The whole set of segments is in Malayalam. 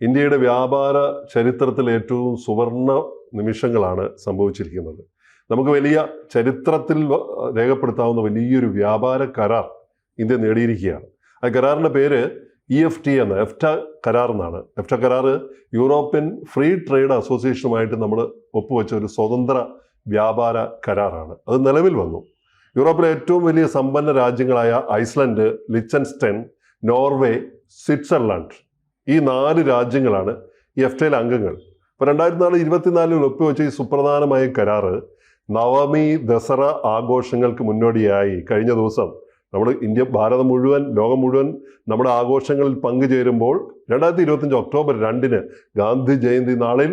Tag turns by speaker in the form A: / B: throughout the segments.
A: ഇന്ത്യയുടെ വ്യാപാര ചരിത്രത്തിൽ ഏറ്റവും സുവർണ നിമിഷങ്ങളാണ് സംഭവിച്ചിരിക്കുന്നത്. നമുക്ക് വലിയ ചരിത്രത്തിൽ രേഖപ്പെടുത്താവുന്ന വലിയൊരു വ്യാപാര കരാർ ഇന്ത്യ നേടിയിരിക്കുകയാണ്. ആ കരാറിന്റെ പേര് ഇ എഫ് ടി എന്ന എഫ്റ്റ കരാർ എന്നാണ്. എഫ്റ്റ കരാർ യൂറോപ്യൻ ഫ്രീ ട്രേഡ് അസോസിയേഷനുമായിട്ട് നമ്മൾ ഒപ്പുവെച്ച ഒരു സ്വതന്ത്ര വ്യാപാര കരാറാണ്. അത് നിലവിൽ വന്നു. യൂറോപ്പിലെ ഏറ്റവും വലിയ സമ്പന്ന രാജ്യങ്ങളായ ഐസ്ലൻഡ് ലിച്ചൻസ്റ്റൈൻ നോർവേ സ്വിറ്റ്സർലാൻഡ് ഈ നാല് രാജ്യങ്ങളാണ് ഈ എഫ്റ്റയിലെ അംഗങ്ങൾ. അപ്പോൾ രണ്ടായിരത്തി നാല് ഇരുപത്തിനാലിൽ ഒപ്പുവെച്ച ഈ സുപ്രധാനമായ കരാറ് നവമി ദസറ ആഘോഷങ്ങൾക്ക് മുന്നോടിയായി കഴിഞ്ഞ ദിവസം നമ്മൾ ഇന്ത്യ ഭാരതം മുഴുവൻ ലോകം മുഴുവൻ നമ്മുടെ ആഘോഷങ്ങളിൽ പങ്കുചേരുമ്പോൾ രണ്ടായിരത്തി ഇരുപത്തഞ്ച് ഒക്ടോബർ രണ്ടിന് ഗാന്ധി ജയന്തി നാളിൽ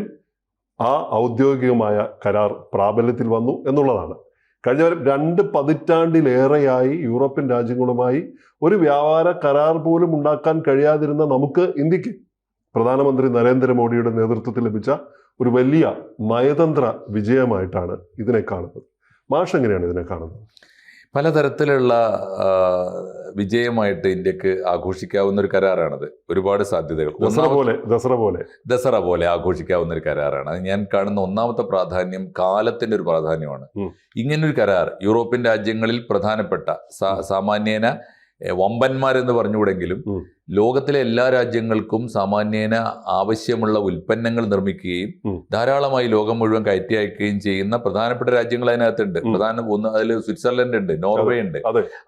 A: ആ ഔദ്യോഗികമായ കരാർ പ്രാബല്യത്തിൽ വന്നു എന്നുള്ളതാണ്. കഴിഞ്ഞ രണ്ട് പതിറ്റാണ്ടിലേറെയായി യൂറോപ്യൻ രാജ്യങ്ങളുമായി ഒരു വ്യാപാര കരാർ പോലും ഉണ്ടാക്കാൻ കഴിയാതിരുന്ന നമുക്ക് ഇന്ത്യയ്ക്ക് പ്രധാനമന്ത്രി നരേന്ദ്രമോദിയുടെ നേതൃത്വത്തിൽ ലഭിച്ച ഒരു വലിയ നയതന്ത്ര വിജയമായിട്ടാണ് ഇതിനെ കാണുന്നത്. മാഷ് എങ്ങനെയാണ് ഇതിനെ കാണുന്നത്?
B: പലതരത്തിലുള്ള വിജയമായിട്ട് ഇന്ത്യയ്ക്ക് ആഘോഷിക്കാവുന്ന ഒരു കരാറാണത്. ഒരുപാട് സാധ്യതകൾ.
A: ദസറ പോലെ ദസറ പോലെ.
B: ദസറ പോലെ ആഘോഷിക്കാവുന്ന ഒരു കരാറാണ്. അത് ഞാൻ കാണുന്ന ഒന്നാമത്തെ പ്രാധാന്യം കാലത്തിന്റെ ഒരു പ്രാധാന്യമാണ്. ഇങ്ങനൊരു കരാർ യൂറോപ്യൻ രാജ്യങ്ങളിൽ പ്രധാനപ്പെട്ട സാമാന്യേന വമ്പന്മാരെന്ന് പറഞ്ഞുകൂടെങ്കിലും. ലോകത്തിലെ എല്ലാ രാജ്യങ്ങൾക്കും സാമാന്യേന ആവശ്യമുള്ള ഉൽപ്പന്നങ്ങൾ നിർമ്മിക്കുകയും ധാരാളമായി ലോകം മുഴുവൻ കയറ്റി അയക്കുകയും ചെയ്യുന്ന പ്രധാനപ്പെട്ട രാജ്യങ്ങൾ അതിനകത്തുണ്ട്. പ്രധാന ഒന്ന് അതിൽ സ്വിറ്റ്സർലൻഡ് ഉണ്ട് നോർവേ ഉണ്ട്.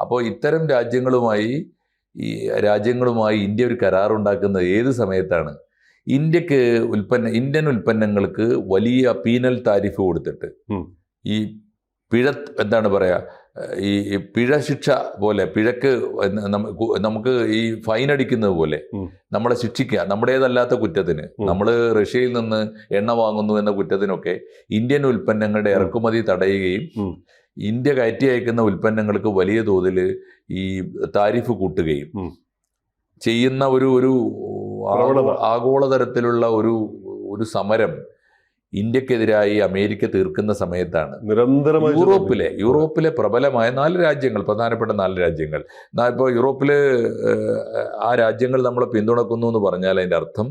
B: അപ്പോൾ ഇത്തരം രാജ്യങ്ങളുമായി ഈ രാജ്യങ്ങളുമായി ഇന്ത്യ ഒരു കരാറുണ്ടാക്കുന്നത് ഏത് സമയത്താണ്? ഇന്ത്യയ്ക്ക് ഉൽപ്പന്ന ഇന്ത്യൻ ഉൽപ്പന്നങ്ങൾക്ക് വലിയ പീനൽ താരിഫ് കൊടുത്തിട്ട് ഈ പിഴ എന്താണ് പറയാ ഈ പിഴ ശിക്ഷ പോലെ പിഴക്ക് നമുക്ക് ഈ ഫൈൻ അടിക്കുന്നത് പോലെ നമ്മളെ ശിക്ഷിക്കുക. നമ്മുടേതല്ലാത്ത കുറ്റത്തിന്. നമ്മൾ റഷ്യയിൽ നിന്ന് എണ്ണ വാങ്ങുന്നു എന്ന കുറ്റത്തിനൊക്കെ ഇന്ത്യൻ ഉൽപ്പന്നങ്ങളുടെ ഇറക്കുമതി തടയുകയും ഇന്ത്യ കയറ്റി അയക്കുന്ന ഉൽപ്പന്നങ്ങൾക്ക് വലിയ തോതിൽ ഈ താരിഫ് കൂട്ടുകയും ചെയ്യുന്ന ഒരു ഒരു ആഗോളതരത്തിലുള്ള ഒരു ഒരു സമരം ഇന്ത്യക്കെതിരായി അമേരിക്ക തീർക്കുന്ന സമയത്താണ്.
A: നിരന്തരമായി
B: യൂറോപ്പിലെ യൂറോപ്പിലെ പ്രബലമായ നാല് രാജ്യങ്ങൾ പ്രധാനപ്പെട്ട നാല് രാജ്യങ്ങൾ. ഇപ്പോൾ യൂറോപ്പിലെ ആ രാജ്യങ്ങൾ നമ്മളെ പിന്തുണക്കുന്നു എന്ന് പറഞ്ഞാൽ അതിന്റെ അർത്ഥം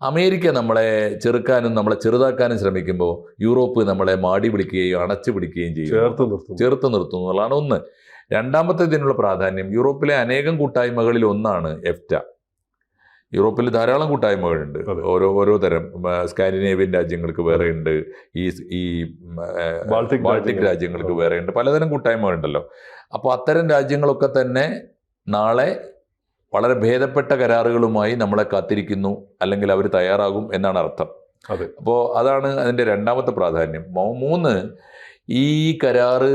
B: അമേരിക്ക നമ്മളെ ചെറുക്കാനും നമ്മളെ ചെറുതാക്കാനും ശ്രമിക്കുമ്പോൾ യൂറോപ്പ് നമ്മളെ മാടി പിടിക്കുകയും അണച്ചു പിടിക്കുകയും ചെയ്യും.
A: ചേർത്ത് നിർത്തും
B: ചേർത്ത് നിർത്തുന്നു എന്നുള്ളതാണ് ഒന്ന്. രണ്ടാമത്തെ ഇതിനുള്ള പ്രാധാന്യം യൂറോപ്പിലെ അനേകം കൂട്ടായ്മകളിൽ ഒന്നാണ് എഫ്റ്റ. യൂറോപ്പിൽ ധാരാളം കൂട്ടായ്മകളുണ്ട്. ഓരോ ഓരോ തരം. സ്കാൻഡിനേവ്യൻ രാജ്യങ്ങൾക്ക് വേറെ ഉണ്ട്. ഈ ഈ
A: ബാൾട്ടിക്
B: ബാൾട്ടിക് രാജ്യങ്ങൾക്ക് വേറെ ഉണ്ട്. പലതരം കൂട്ടായ്മകളുണ്ടല്ലോ. അപ്പോൾ അത്തരം രാജ്യങ്ങളൊക്കെ തന്നെ നാളെ വളരെ ഭേദപ്പെട്ട കരാറുകളുമായി നമ്മളെ കാത്തിരിക്കുന്നു അല്ലെങ്കിൽ അവർ തയ്യാറാകും എന്നാണ് അർത്ഥം. അപ്പോൾ അതാണ് അതിന്റെ രണ്ടാമത്തെ പ്രാധാന്യം. മൂന്ന് ഈ കരാറ്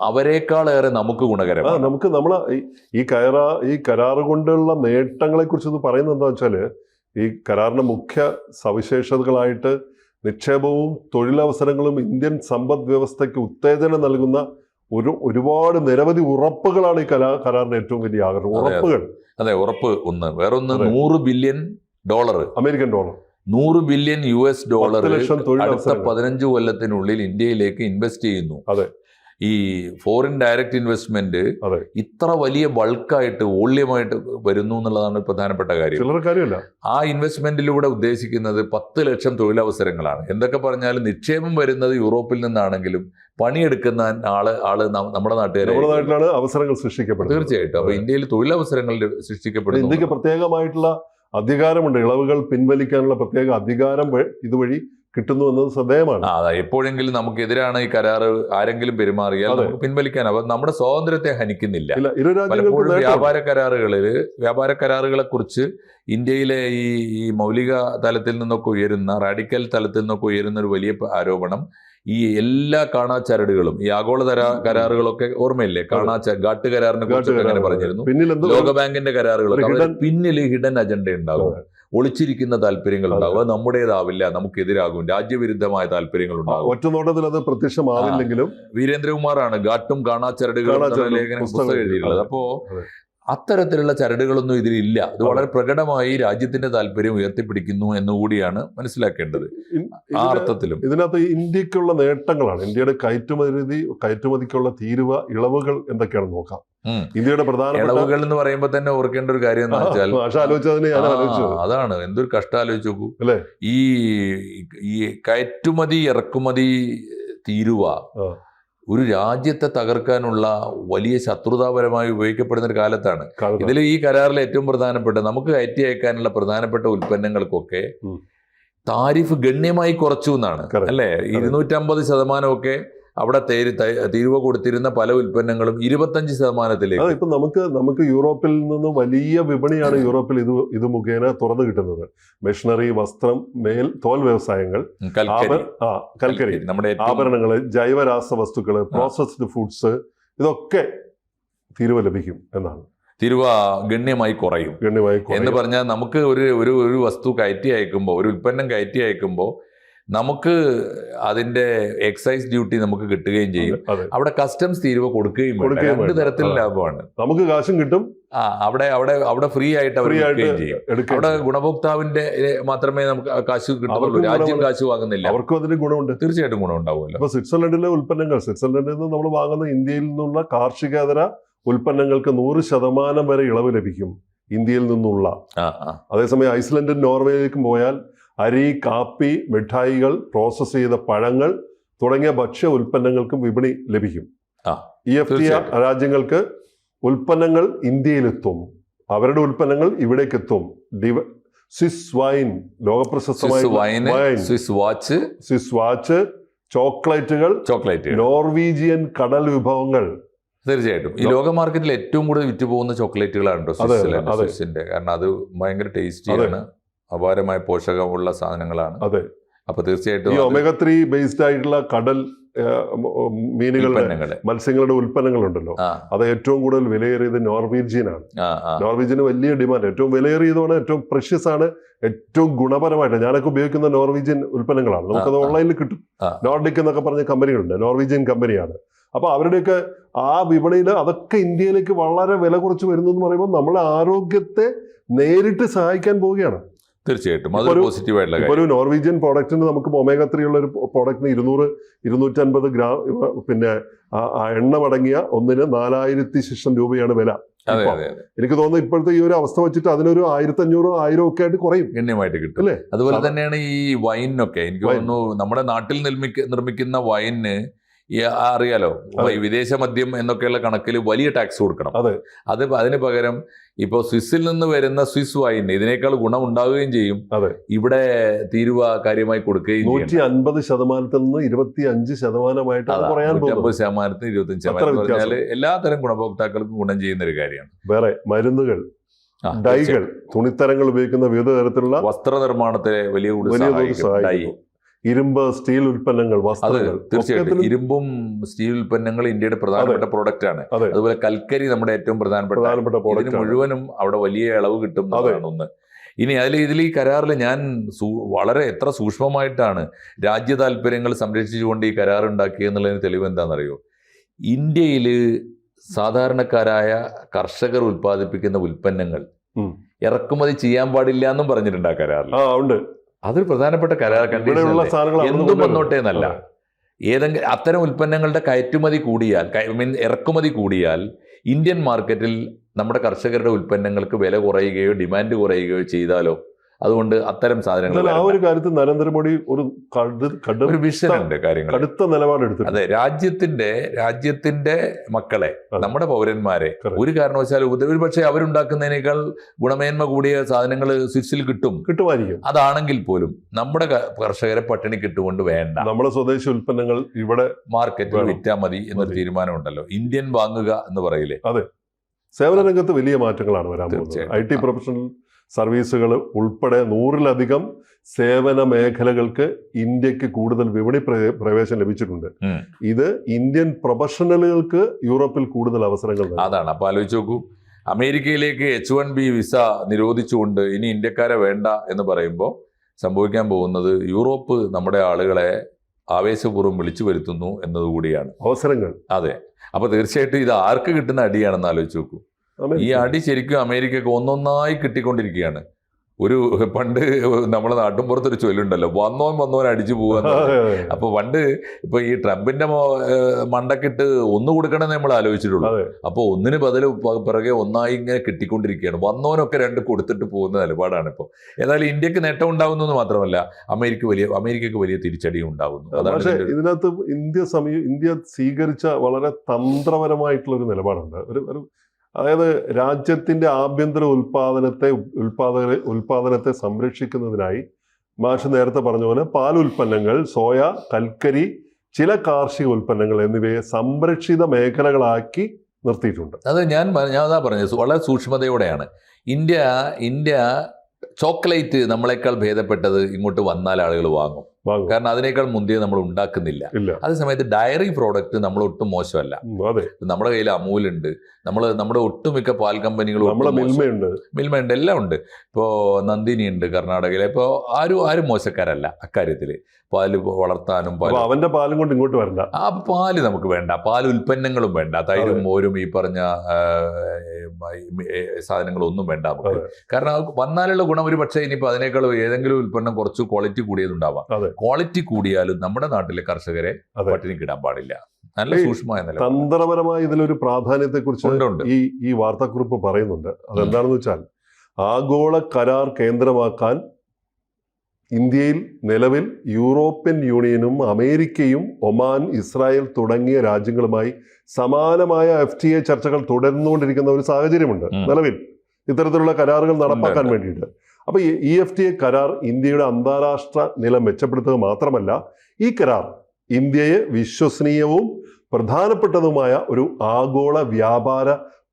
B: അവരെക്കാളേറെ നമുക്ക്
A: ഗുണകരം
B: ഗുണകരമാണ്
A: നമുക്ക് നമ്മൾ ഈ- കരാ കയറ ഈ കരാറ് കൊണ്ടുള്ള നേട്ടങ്ങളെ കുറിച്ച് പറയുന്നത് എന്താ വെച്ചാൽ ഈ കരാറിന്റെ മുഖ്യ സവിശേഷതകളായിട്ട് നിക്ഷേപവും തൊഴിലവസരങ്ങളും ഇന്ത്യൻ സമ്പദ് വ്യവസ്ഥയ്ക്ക് ഉത്തേജനം നൽകുന്ന ഒരു ഒരുപാട് നിരവധി ഉറപ്പുകളാണ് ഈ കലാ കരാറിന്റെ ഏറ്റവും വലിയ ആകർഷണം.
B: അതെ.
A: ഉറപ്പുകൾ.
B: അതെ ഉറപ്പ് ഒന്ന്. വേറൊന്ന്. നൂറ് ബില്യൺ ഡോളർ.
A: American dollar.
B: നൂറ് ബില്യൺ യു എസ് ഡോളർ അടുത്ത പതിനഞ്ച് കൊല്ലത്തിനുള്ളിൽ ഇന്ത്യയിലേക്ക് ഇൻവെസ്റ്റ് ചെയ്യുന്നു.
A: അതെ.
B: ഈ ഫോറിൻ ഡയറക്റ്റ് ഇൻവെസ്റ്റ്മെന്റ് ഇത്ര വലിയ ബൾക്കായിട്ട് വോള്യമായിട്ട് വരുന്നു എന്നുള്ളതാണ് പ്രധാനപ്പെട്ട കാര്യം. ആ ഇൻവെസ്റ്റ്മെന്റിലൂടെ ഉദ്ദേശിക്കുന്നത് പത്ത് ലക്ഷം തൊഴിലവസരങ്ങളാണ്. എന്തൊക്കെ പറഞ്ഞാലും നിക്ഷേപം വരുന്നത് യൂറോപ്പിൽ നിന്നാണെങ്കിലും പണിയെടുക്കുന്ന ആൾ ആൾ നമ്മുടെ നാട്ടുകാരെ
A: നമ്മുടെ നാട്ടിലാണ് അവസരങ്ങൾ സൃഷ്ടിക്കപ്പെടുന്നത്.
B: തീർച്ചയായിട്ടും. അപ്പൊ ഇന്ത്യയിൽ തൊഴിലവസരങ്ങൾ സൃഷ്ടിക്കപ്പെടുന്നു.
A: ഇന്ത്യയ്ക്ക് പ്രത്യേകമായിട്ടുള്ള അധികാരമുണ്ട്. ഇളവുകൾ പിൻവലിക്കാനുള്ള പ്രത്യേക അധികാരം ഇതുവഴി കിട്ടുന്നു എന്നത് ശ്രദ്ധേയമാണ്.
B: എപ്പോഴെങ്കിലും നമുക്കെതിരാണ് ഈ കരാർ ആരെങ്കിലും പെരുമാറിയാൽ. നമുക്ക് പിൻവലിക്കാൻ നമ്മുടെ സ്വാതന്ത്ര്യത്തെ ഹനിക്കുന്നില്ല. പലപ്പോഴും. വ്യാപാര കരാറുകളിൽ വ്യാപാര കരാറുകളെ കുറിച്ച് ഇന്ത്യയിലെ ഈ ഈ മൗലിക തലത്തിൽ നിന്നൊക്കെ ഉയരുന്ന റാഡിക്കൽ തലത്തിൽ നിന്നൊക്കെ ഉയരുന്ന ഒരു വലിയ ആരോപണം ഈ എല്ലാ കാണാച്ചരടുകളും ഈ ആഗോള തര കരാറുകളൊക്കെ ഓർമ്മയില്ലേ? കാണാച്ച ഘാട്ട് കരാറിനെ കുറിച്ച് അങ്ങനെ പറഞ്ഞിരുന്നു. ലോകബാങ്കിന്റെ കരാറുകളൊക്കെ. പിന്നിൽ ഹിഡൻ അജണ്ട ഉണ്ടാകും ഒളിച്ചിരിക്കുന്ന താല്പര്യങ്ങൾ ഉണ്ടാവും അത് നമ്മുടേതാവില്ല നമുക്കെതിരാകും. രാജ്യവിരുദ്ധമായ താല്പര്യങ്ങൾ ഉണ്ടാകും
A: ഒറ്റനോട്ടത്തിൽ അത് പ്രത്യക്ഷമാവില്ലെങ്കിലും
B: വീരേന്ദ്രകുമാറാണ് ഗാട്ടും കാണാച്ചരടുകളും ലേഖനം
A: പുസ്തകം
B: എഴുതിയിട്ടുള്ളത്. അത്തരത്തിലുള്ള ചരടുകളൊന്നും ഇതിലില്ല.
A: അത്
B: വളരെ പ്രകടമായി രാജ്യത്തിന്റെ താല്പര്യം ഉയർത്തിപ്പിടിക്കുന്നു എന്നുകൂടിയാണ് മനസ്സിലാക്കേണ്ടത്. ആ അർത്ഥത്തിലും.
A: ഇതിനകത്ത് ഇന്ത്യക്കുള്ള നേട്ടങ്ങളാണ്. ഇന്ത്യയുടെ കയറ്റുമതി കയറ്റുമതിക്കുള്ള തീരുവ ഇളവുകൾ എന്തൊക്കെയാണെന്ന് നോക്കാം. ഇന്ത്യയുടെ പ്രധാന
B: ഇളവുകൾ എന്ന് പറയുമ്പോൾ തന്നെ ഓർക്കേണ്ട ഒരു കാര്യം എന്ന് വെച്ചാൽ അതാണ്. എന്തൊരു കഷ്ടം ആലോചിച്ച് നോക്കൂ.
A: അല്ലേ?
B: ഈ ഈ കയറ്റുമതി ഇറക്കുമതി തീരുവ. ഒരു രാജ്യത്തെ തകർക്കാനുള്ള വലിയ ശത്രുതാപരമായി ഉപയോഗിക്കപ്പെടുന്ന ഒരു കാലത്താണ്. ഇതിൽ ഈ കരാറിൽ ഏറ്റവും പ്രധാനപ്പെട്ട നമുക്ക് കയറ്റി അയക്കാനുള്ള പ്രധാനപ്പെട്ട ഉൽപ്പന്നങ്ങൾക്കൊക്കെ താരിഫ് ഗണ്യമായി കുറച്ചു എന്നാണ്. അല്ലെ? ഇരുന്നൂറ്റമ്പത് ശതമാനമൊക്കെ അവിടെ തേര്- തീരുവ കൊടുത്തിരുന്ന പല ഉൽപ്പന്നങ്ങളും ഇരുപത്തഞ്ച് ശതമാനത്തിലേക്ക്.
A: ഇപ്പൊ നമുക്ക് നമുക്ക് യൂറോപ്പിൽ നിന്ന് വലിയ വിപണിയാണ് യൂറോപ്പിൽ ഇത് ഇത് മുഖേന തുറന്നു കിട്ടുന്നത്. മെഷീനറി വസ്ത്രം മേൽ തോൽ വ്യവസായങ്ങൾ
B: കൽക്കരി. നമ്മുടെ
A: ആഭരണങ്ങൾ ജൈവരാസ വസ്തുക്കൾ പ്രോസസ്ഡ് ഫുഡ്സ് ഇതൊക്കെ തീരുവ ലഭിക്കും എന്നാണ്.
B: തിരുവ ഗണ്യമായി കുറയും.
A: ഗണ്യമായി
B: എന്ന് പറഞ്ഞാൽ നമുക്ക് ഒരു ഒരു ഒരു വസ്തു കയറ്റി അയക്കുമ്പോൾ ഒരു ഉൽപ്പന്നം കയറ്റി അയക്കുമ്പോൾ നമുക്ക് അതിന്റെ എക്സൈസ് ഡ്യൂട്ടി നമുക്ക് കിട്ടുകയും ചെയ്യും. അവിടെ കസ്റ്റംസ് തീരുവ കൊടുക്കുകയും രണ്ട് തരത്തിൽ ലാഭമാണ്.
A: നമുക്ക് കാശും കിട്ടും.
B: ആ അവിടെ അവിടെ അവിടെ ഫ്രീ ആയിട്ട് അവർ എടുക്കുകയും ചെയ്യും. അവിടെ ഗുണഭോക്താവിന്റെ മാത്രമേ നമുക്ക് കാശ്
A: കിട്ടുള്ളൂ
B: രാജ്യം കാശ് വാങ്ങുന്നില്ല.
A: അവർക്കും അതിന് ഗുണമുണ്ട്.
B: തീർച്ചയായിട്ടും ഗുണം ഉണ്ടാവുമല്ലോ
A: ഇപ്പൊ സ്വിറ്റ്സർലൻഡിലെ ഉൽപ്പന്നങ്ങൾ സ്വിറ്റ്സർലൻഡിൽ നിന്ന് നമ്മൾ വാങ്ങുന്ന ഇന്ത്യയിൽ നിന്നുള്ള കാർഷികേതര ഉൽപ്പന്നങ്ങൾക്ക് നൂറ് ശതമാനം വരെ ഇളവ് ലഭിക്കും ഇന്ത്യയിൽ നിന്നുള്ള. അതേസമയം ഐസ്ലൻഡും നോർവേയിലേക്കും പോയാൽ അരി കാപ്പി മിഠായികൾ പ്രോസസ് ചെയ്ത പഴങ്ങൾ തുടങ്ങിയ ഭക്ഷ്യ ഉൽപ്പന്നങ്ങൾക്കും വിപണി ലഭിക്കും. ഇ എഫ് ടി
B: ആർ
A: രാജ്യങ്ങൾക്ക് ഉൽപ്പന്നങ്ങൾ ഇന്ത്യയിലെത്തും. അവരുടെ ഉൽപ്പന്നങ്ങൾ ഇവിടേക്ക് എത്തും ഡിവ- സ്വിസ് വൈൻ ലോകപ്രശസ്തമായ wine.
B: Swiss watch.
A: Swiss watch ചോക്ലേറ്റുകൾ
B: ചോക്ലേറ്റ്.
A: നോർവീജിയൻ കടൽ വിഭവങ്ങൾ.
B: തീർച്ചയായിട്ടും. ഈ ലോക മാർക്കറ്റിൽ ഏറ്റവും കൂടുതൽ വിറ്റുപോകുന്ന ചോക്ലേറ്റുകളാണ് കേട്ടോ കാരണം അത് ഭയങ്കര ടേസ്റ്റിയാണ്. അപാരമായ പോഷകമുള്ള സാധനങ്ങളാണ്.
A: അതെ.
B: അപ്പൊ തീർച്ചയായിട്ടും ഈ
A: ഒമേഗ ത്രീ ബേസ്ഡ് ആയിട്ടുള്ള കടൽ മീനുകളുടെ മത്സ്യങ്ങളുടെ ഉൽപ്പന്നങ്ങളുണ്ടല്ലോ. അത് ഏറ്റവും കൂടുതൽ വിലയേറിയത് നോർവീജിയനാണ്. നോർവീജിയന് വലിയ ഡിമാൻഡ്. ഏറ്റവും വിലയേറിയതാണ് ഏറ്റവും പ്രഷ്യസ് ആണ് ഏറ്റവും ഗുണപരമായിട്ട്. ഞാനൊക്കെ ഉപയോഗിക്കുന്ന നോർവീജിയൻ ഉൽപ്പന്നങ്ങളാണ്. നമുക്കത്. ഓൺലൈനിൽ കിട്ടും. നോർഡിക് എന്നൊക്കെ പറഞ്ഞ കമ്പനികളുണ്ട്. നോർവീജിയൻ കമ്പനിയാണ്. അപ്പൊ അവരുടെയൊക്കെ ആ വിപണിയിൽ അതൊക്കെ ഇന്ത്യയിലേക്ക് വളരെ വില കുറച്ച് വരുന്നു എന്ന് പറയുമ്പോൾ നമ്മുടെ ആരോഗ്യത്തെ നേരിട്ട് സഹായിക്കാൻ പോവുകയാണ്.
B: തീർച്ചയായിട്ടും. അതൊരു
A: ഒരു-
B: പോസിറ്റീവ് ആയിട്ടുള്ള
A: ഒരു നോർവീജിയൻ പ്രോഡക്റ്റിന് നമുക്ക് ഒമേഗ ത്രീ ഉള്ള ഒരു പ്രോഡക്റ്റിന് ഇരുന്നൂറ് ഇരുന്നൂറ്റൻപത് ഗ്രാം പിന്നെ എണ്ണമടങ്ങിയ ഒന്നിന് നാലായിരത്തി ശിഷ്ടം രൂപയാണ് വില
B: അതെ അതെ അതെ.
A: എനിക്ക് തോന്നുന്നു ഇപ്പോഴത്തെ ഈ ഒരു അവസ്ഥ വെച്ചിട്ട് അതിനൊരു ആയിരത്തി അഞ്ഞൂറോ ആയിരം ഒക്കെ ആയിട്ട് കുറയും.
B: ഗണ്യമായിട്ട് കിട്ടും.
A: അല്ലേ?
B: അതുപോലെ തന്നെയാണ് ഈ വൈനൊക്കെ എനിക്ക്. തോന്നുന്നു നമ്മുടെ നാട്ടിൽ നിർമ്മിക്ക നിർമ്മിക്കുന്ന വൈനിന് ഈ അറിയാലോ. വിദേശ മദ്യം എന്നൊക്കെയുള്ള കണക്കിൽ വലിയ ടാക്സ് കൊടുക്കണം.
A: അതെ.
B: അത് അതിന് പകരം ഇപ്പോൾ സ്വിസ്സിൽ നിന്ന് വരുന്ന സ്വിസ് വൈൻ ഇതിനേക്കാൾ ഗുണം ഉണ്ടാവുകയും ചെയ്യും. ഇവിടെ തീരുവ കാര്യമായി കൊടുക്കുകയും
A: നൂറ്റി അൻപത് ശതമാനത്തിൽ നിന്ന് ഇരുപത്തി അഞ്ച് ശതമാനമായിട്ട്
B: നൂറ്റമ്പത് ശതമാനത്തിന് ഇരുപത്തി
A: അഞ്ച്
B: ശതമാനം. പറഞ്ഞാൽ എല്ലാത്തരം ഗുണഭോക്താക്കൾക്കും ഗുണം ചെയ്യുന്ന ഒരു കാര്യമാണ്.
A: വേറെ മരുന്നുകൾ ഡൈകൾ തുണിത്തരങ്ങൾ ഉപയോഗിക്കുന്ന വിവിധ തരത്തിലുള്ള
B: വസ്ത്രനിർമ്മാണത്തിലെ വലിയ കൂടുതൽ
A: വലിയ
B: ഡൈ.
A: ഇരുമ്പ് സ്റ്റീൽ ഉൽപ്പന്നങ്ങൾ വസ്ത്രങ്ങൾ.
B: തീർച്ചയായിട്ടും. ഇരുമ്പും സ്റ്റീൽ ഉൽപ്പന്നങ്ങൾ ഇന്ത്യയുടെ പ്രധാനപ്പെട്ട പ്രോഡക്റ്റ് ആണ് അതുപോലെ കൽക്കരി നമ്മുടെ ഏറ്റവും പ്രധാനപ്പെട്ട.
A: പ്രോഡക്റ്റ്
B: മുഴുവനും അവിടെ വലിയ ഇളവ് കിട്ടും ഒന്ന്. ഇനി അതിൽ ഇതിൽ ഈ കരാറിൽ ഞാൻ വളരെ എത്ര സൂക്ഷ്മമായിട്ടാണ് രാജ്യ താല്പര്യങ്ങൾ സംരക്ഷിച്ചുകൊണ്ട് ഈ കരാർ ഉണ്ടാക്കിയെന്നുള്ളതിന് തെളിവ് എന്താണെന്നറിയോ? ഇന്ത്യയിൽ സാധാരണക്കാരായ കർഷകർ ഉൽപ്പാദിപ്പിക്കുന്ന ഉൽപ്പന്നങ്ങൾ ഇറക്കുമതി ചെയ്യാൻ പാടില്ല എന്നും പറഞ്ഞിട്ടുണ്ട് ആ കരാറിൽ.
A: ആ ഉണ്ട്.
B: അതൊരു പ്രധാനപ്പെട്ട കരാർ കണ്ടീഷൻ എന്തും. വന്നോട്ടെ എന്നല്ല ഏതെങ്കിലും അത്തരം ഉൽപ്പന്നങ്ങളുടെ കയറ്റുമതി കൂടിയാൽ മീൻ ഇറക്കുമതി കൂടിയാൽ ഇന്ത്യൻ മാർക്കറ്റിൽ നമ്മുടെ കർഷകരുടെ ഉൽപ്പന്നങ്ങൾക്ക് വില കുറയുകയോ ഡിമാൻഡ് കുറയുകയോ ചെയ്താലോ അതുകൊണ്ട് അത്തരം സാധനങ്ങൾ
A: ആ ഒരു കാര്യത്തിൽ നരേന്ദ്രമോദി ഒരു
B: ഒരു വിഷൻ ഉണ്ട് കാര്യങ്ങൾ
A: കടുത്ത നിലപാടെടുത്തു
B: അതെ രാജ്യത്തിന്റെ രാജ്യത്തിന്റെ മക്കളെ നമ്മുടെ പൗരന്മാരെ ഒരു കാരണവശാലും ഉപദ്ര- ഒരു പക്ഷേ അവരുണ്ടാക്കുന്നതിനേക്കാൾ ഗുണമേന്മ കൂടിയ സാധനങ്ങൾ സ്വിച്ചിൽ കിട്ടും.
A: കിട്ടുമായിരിക്കും.
B: അതാണെങ്കിൽ പോലും നമ്മുടെ കർഷകരെ പട്ടിണി കിട്ടുകൊണ്ട് വേണ്ട.
A: നമ്മുടെ സ്വദേശി ഉൽപ്പന്നങ്ങൾ ഇവിടെ
B: മാർക്കറ്റിൽ. വിറ്റാൽ മതി എന്നൊരു. തീരുമാനമുണ്ടല്ലോ. ഇന്ത്യൻ വാങ്ങുക എന്ന് പറയില്ലേ? അതെ.
A: സേവന രംഗത്ത് വലിയ മാറ്റങ്ങളാണ് വരാൻ പോകുന്നത്. ഐ ടി പ്രൊഫഷണൽ സർവീസുകൾ ഉൾപ്പെടെ നൂറിലധികം സേവന മേഖലകൾക്ക് ഇന്ത്യയ്ക്ക് കൂടുതൽ വിപണി പ്രവേ- പ്രവേശനം ലഭിച്ചിട്ടുണ്ട്. ഇത് ഇന്ത്യൻ പ്രൊഫഷണലുകൾക്ക് യൂറോപ്പിൽ കൂടുതൽ അവസരങ്ങൾ.
B: അതാണ്. അപ്പൊ ആലോചിച്ച് നോക്കൂ. അമേരിക്കയിലേക്ക് എച്ച് വൺ ബി വിസ നിരോധിച്ചുകൊണ്ട് ഇനി ഇന്ത്യക്കാരെ വേണ്ട എന്ന് പറയുമ്പോൾ സംഭവിക്കാൻ പോകുന്നത് യൂറോപ്പ് നമ്മുടെ ആളുകളെ ആവേശപൂർവം വിളിച്ചു വരുത്തുന്നു എന്നതുകൂടിയാണ്.
A: അവസരങ്ങൾ.
B: അതെ. അപ്പൊ തീർച്ചയായിട്ടും ഇത് ആർക്ക് കിട്ടുന്ന അടിയാണെന്ന് ആലോചിച്ച് നോക്കൂ. ഈ. അടി ശരിക്കും അമേരിക്കക്ക് ഒന്നൊന്നായി കിട്ടിക്കൊണ്ടിരിക്കുകയാണ്. ഒരു പണ്ട് നമ്മളെ നാട്ടുമ്പുറത്തൊരു ചൊല്ലുണ്ടല്ലോ വന്നോൻ വന്നോൻ അടിച്ചു
A: അതെ.
B: അപ്പൊ പണ്ട് ഇപ്പൊ ഈ ട്രംപിന്റെ മണ്ടക്കിട്ട് ഒന്ന് കൊടുക്കണമെന്ന് നമ്മൾ ആലോചിച്ചിട്ടുള്ളൂ.
A: അപ്പോൾ
B: അപ്പൊ ഒന്നിന് ബദൽ പിറകെ ഒന്നായി ഇങ്ങനെ കിട്ടിക്കൊണ്ടിരിക്കുകയാണ്. വന്നോനൊക്കെ രണ്ട് കൊടുത്തിട്ട് പോകുന്ന നിലപാടാണ് ഇപ്പോൾ ഏതായാലും ഇന്ത്യയ്ക്ക് നേട്ടം ഉണ്ടാവുന്നു എന്ന് മാത്രമല്ല അമേരിക്ക വലിയ അമേരിക്കക്ക് വലിയ തിരിച്ചടി ഉണ്ടാവുന്നു.
A: പക്ഷേ ഇതിനകത്ത് ഇന്ത്യ സമീ ഇന്ത്യ സ്വീകരിച്ച വളരെ തന്ത്രപരമായിട്ടുള്ള ഒരു നിലപാടുണ്ട്. ഒരു അതായത് രാജ്യത്തിന്റെ ആഭ്യന്തര ഉൽപാദനത്തെ ഉൽപാദക ഉൽപാദനത്തെ സംരക്ഷിക്കുന്നതിനായി മാഷ് നേരത്തെ പറഞ്ഞ പോലെ പാൽ ഉൽപ്പന്നങ്ങൾ സോയ കൽക്കരി ചില കാർഷിക ഉൽപ്പന്നങ്ങൾ എന്നിവയെ സംരക്ഷിത മേഖലകളാക്കി നിർത്തിയിട്ടുണ്ട്.
B: അത് ഞാൻ ഞാൻ അതാ പറഞ്ഞത് വളരെ സൂക്ഷ്മതയോടെയാണ്. ഇന്ത്യ ഇന്ത്യ ചോക്ലേറ്റ് നമ്മളെക്കാൾ ഭേദപ്പെട്ടത് ഇങ്ങോട്ട് വന്നാൽ ആളുകൾ വാങ്ങും. കാരണം അതിനേക്കാൾ മുന്തിയ നമ്മൾ ഉണ്ടാക്കുന്നില്ല.
A: അതേസമയത്ത്
B: അതേ സമയത്ത് ഡയറി പ്രോഡക്റ്റ് നമ്മൾ ഒട്ടും മോശമല്ല നമ്മുടെ കയ്യിൽ അമൂലുണ്ട് നമ്മൾ നമ്മുടെ ഒട്ടുമിക്ക പാൽ കമ്പനികളും ഒട്ടും
A: മിൽമയുണ്ട്.
B: എല്ലാം ഉണ്ട്. ഇപ്പോൾ നന്ദിനി ഉണ്ട് കർണാടകയിൽ ഇപ്പോൾ ആരും ആരും മോശക്കാരല്ല അക്കാര്യത്തിൽ പാൽ വളർത്താനും പാൽ
A: അവന്റെ പാലും കൊണ്ട് ഇങ്ങോട്ട് വരണ്ട.
B: ആ പാൽ നമുക്ക് വേണ്ട. പാൽ ഉൽപ്പന്നങ്ങളും വേണ്ട. തൈരും മോരും ഈ പറഞ്ഞ സാധനങ്ങളൊന്നും വേണ്ട നമുക്ക്. കാരണം വന്നാലുള്ള ഗുണം ഒരു പക്ഷേ ഇനിയിപ്പോൾ അതിനേക്കാൾ ഏതെങ്കിലും ഉൽപ്പന്നം കുറച്ച് ക്വാളിറ്റി കൂടിയതുണ്ടാവാം. ക്വാളിറ്റി കൂടിയാലും നമ്മുടെ നാട്ടിലെ കർഷകരെ
A: പട്ടിണി
B: പട്ടിണിക്കിടാൻ പാടില്ല. നല്ല സൂക്ഷ്മമായ
A: തന്ത്രപരമായ ഇതിലൊരു പ്രാധാന്യത്തെക്കുറിച്ച്. ഈ ഈ വാർത്താക്കുറിപ്പ് പറയുന്നുണ്ട്. അതെന്താണെന്ന് വെച്ചാൽ ആഗോള കരാർ കേന്ദ്രമാക്കാൻ ഇന്ത്യയിൽ നിലവിൽ യൂറോപ്യൻ യൂണിയനും അമേരിക്കയും ഒമാൻ ഇസ്രായേൽ തുടങ്ങിയ രാജ്യങ്ങളുമായി സമാനമായ എഫ് ടി എ ചർച്ചകൾ തുടർന്നുകൊണ്ടിരിക്കുന്ന ഒരു സാഹചര്യമുണ്ട് നിലവിൽ. ഇത്തരത്തിലുള്ള കരാറുകൾ നടപ്പാക്കാൻ. വേണ്ടിയിട്ട്. അപ്പൊ ഈ എഫ് ടി എ കരാർ ഇന്ത്യയുടെ അന്താരാഷ്ട്ര നില മെച്ചപ്പെടുത്തുക മാത്രമല്ല ഈ കരാർ ഇന്ത്യയെ വിശ്വസനീയവും പ്രധാനപ്പെട്ടതുമായ ഒരു ആഗോള വ്യാപാര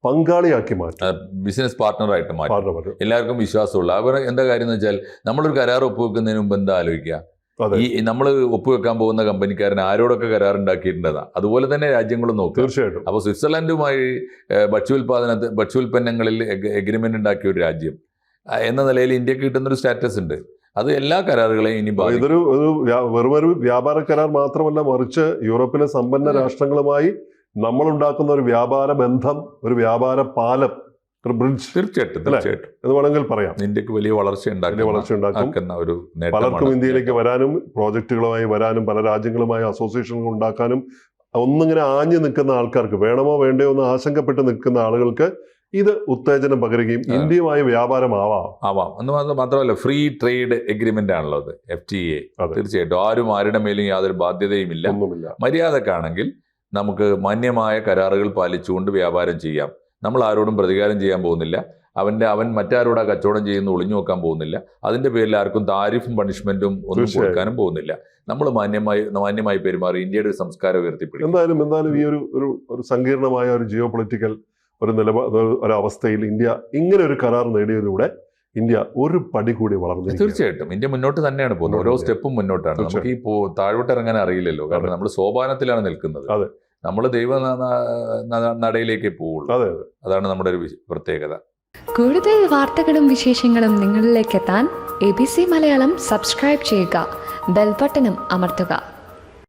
A: പങ്കാളിയാക്കി മാറ്റും.
B: ബിസിനസ് പാർട്ട്ണറായിട്ട് മാറ്റി. എല്ലാവർക്കും വിശ്വാസമുള്ള. അവർ എന്താ കാര്യം എന്ന് വെച്ചാൽ നമ്മളൊരു കരാർ ഒപ്പുവെക്കുന്നതിന് മുമ്പ് എന്താ ആലോചിക്കുക? ഈ നമ്മൾ ഒപ്പുവെക്കാൻ പോകുന്ന കമ്പനിക്കാരൻ ആരോടൊക്കെ കരാർ ഉണ്ടാക്കിയിട്ടുണ്ടതാ അതുപോലെ തന്നെ രാജ്യങ്ങളും നോക്കും
A: തീർച്ചയായിട്ടും.
B: അപ്പോൾ സ്വിറ്റ്സർലൻഡുമായി ഏഹ്, ഭക്ഷ്യ ഭക്ഷ്യോൽപ്പന്നങ്ങളിൽ എഗ്രിമെന്റ് ഉണ്ടാക്കിയ ഒരു രാജ്യം. എന്ന നിലയിൽ ഇന്ത്യയ്ക്ക് കിട്ടുന്നൊരു സ്റ്റാറ്റസ് ഉണ്ട്. അത് എല്ലാ കരാറുകളെയും ഇനി
A: ഇതൊരു ഒരു വെറും ഒരു വ്യാപാര കരാർ മാത്രമല്ല മറിച്ച് യൂറോപ്പിലെ സമ്പന്ന രാഷ്ട്രങ്ങളുമായി നമ്മൾ ഉണ്ടാക്കുന്ന ഒരു വ്യാപാര ബന്ധം ഒരു വ്യാപാര പാലം ഒരു ബ്രിഡ്ജ്
B: തീർച്ചയായിട്ടും തീർച്ചയായിട്ടും.
A: എന്ന് വേണമെങ്കിൽ പറയാം.
B: ഇന്ത്യയ്ക്ക് വലിയ വളർച്ച
A: ഉണ്ടാക്കി
B: ഉണ്ടാക്കുന്ന
A: വളർച്ച ഉണ്ടാക്കും.
B: ആക്കുന്ന ഒരു
A: പലർക്കും ഇന്ത്യയിലേക്ക് വരാനും പ്രോജക്റ്റുകളുമായി വരാനും പല രാജ്യങ്ങളുമായി അസോസിയേഷനുകൾ ഉണ്ടാക്കാനും ഒന്നിങ്ങനെ ആഞ്ഞു നിൽക്കുന്ന ആൾക്കാർക്ക് വേണമോ വേണ്ടയോ എന്ന് ആശങ്കപ്പെട്ട് നിൽക്കുന്ന ആളുകൾക്ക് ഇത് ഉത്തേജനം പകരുകയും. ഇന്ത്യയുമായി വ്യാപാരമാവാം
B: ആവാം. എന്ന് മാത്രം മാത്രമല്ല ഫ്രീ ട്രേഡ് എഗ്രിമെന്റ് ആണല്ലോ അത് എഫ് ടി എ. തീർച്ചയായിട്ടും. ആരും ആരുടെ മേലും യാതൊരു ബാധ്യതയുമില്ല.
A: ഒന്നുമില്ല.
B: മര്യാദക്കാണെങ്കിൽ നമുക്ക് മാന്യമായ കരാറുകൾ പാലിച്ചുകൊണ്ട് വ്യാപാരം ചെയ്യാം. നമ്മൾ ആരോടും പ്രതികാരം ചെയ്യാൻ പോകുന്നില്ല. അവന്റെ അവൻ മറ്റാരോടാ കച്ചവടം ചെയ്യുന്ന ഒളിഞ്ഞു നോക്കാൻ പോകുന്നില്ല. അതിന്റെ പേരിൽ ആർക്കും താരിഫും പണിഷ്മെന്റും ഒന്നും. കൊടുക്കാനും പോകുന്നില്ല. നമ്മൾ മാന്യമായി മാന്യമായി പെരുമാറി ഇന്ത്യയുടെ ഒരു സംസ്കാരം ഉയർത്തിപ്പിടിക്കും.
A: എന്തായാലും എന്തായാലും ഈ ഒരു ഒരു സങ്കീർണമായ ഒരു ജിയോ പൊളിറ്റിക്കൽ ഒരു നിലപാ ഒരു- ഒരു അവസ്ഥയിൽ ഇന്ത്യ ഇങ്ങനെ ഒരു കരാർ നേടിയതിലൂടെ ഇന്ത്യ ഒരു പടി കൂടി വളർന്നു
B: തീർച്ചയായിട്ടും. ഇന്ത്യ മുന്നോട്ട് തന്നെയാണ് പോകുന്നത്. ഓരോ സ്റ്റെപ്പും മുന്നോട്ടാണ്. നമുക്ക് ഈ താഴോട്ട് ഇറങ്ങാൻ അറിയില്ലല്ലോ. കാരണം നമ്മൾ സോപാനത്തിലാണ് നിൽക്കുന്നത്.
A: അതെ.
B: നമ്മൾ ദൈവ നടയിലേക്ക് പോവുള്ളൂ.
A: അതെ
B: അതാണ് നമ്മുടെ ഒരു പ്രത്യേകത.
C: കൂടുതൽ വാർത്തകളും വിശേഷങ്ങളും നിങ്ങളിലേക്ക് എത്താൻ A B C Malayalam subscribe ചെയ്യുക. ബെൽബട്ടനും അമർത്തുക.